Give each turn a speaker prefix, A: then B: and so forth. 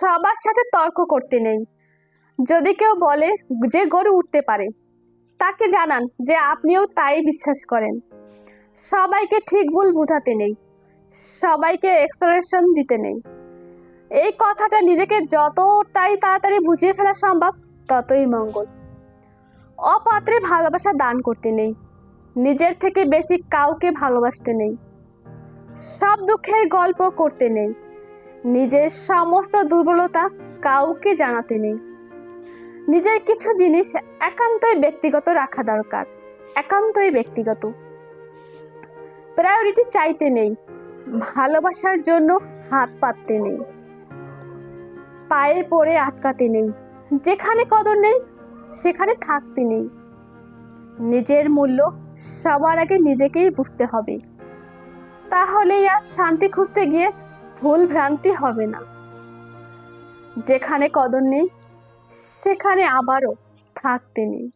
A: সবার সাথে তর্ক করতে নেই। যদি কেউ বলে যে গরু উঠতে পারে, তাকে জানান যে আপনিও তাই বিশ্বাস করেন। সবাইকে ঠিক ভুল বোঝাতে নেই। সবাইকে এক্সপ্রেশন দিতে নেই। এই কথাটা নিজেকে যতটাই তাড়াতাড়ি বুঝিয়ে ফেলা সম্ভব, ততই মঙ্গল। অপাত্রে ভালোবাসা দান করতে নেই। নিজের থেকে বেশি কাউকে ভালোবাসতে নেই। সব দুঃখের গল্প করতে নেই। নিজের সমস্ত দুর্বলতা কাউকে জানাতে নেই। নিজের কিছু জিনিস একান্তই ব্যক্তিগত রাখা দরকার, একান্তই ব্যক্তিগত। প্রায়োরিটি চাইতে নেই, ভালোবাসার জন্য হাত পাততে নেই। পায়ে পড়ে আটকাতে নেই, যেখানে কদর নেই, সেখানে থাকতে নেই। নিজের মূল্য সবার আগে নিজেকেই বুঝতে হবে। তাহলেই আর শান্তি খুঁজতে গিয়ে ভুল ভ্রান্তি হবে না। যেখানে কদর নেই সেখানে আবারও থাকতে নেই।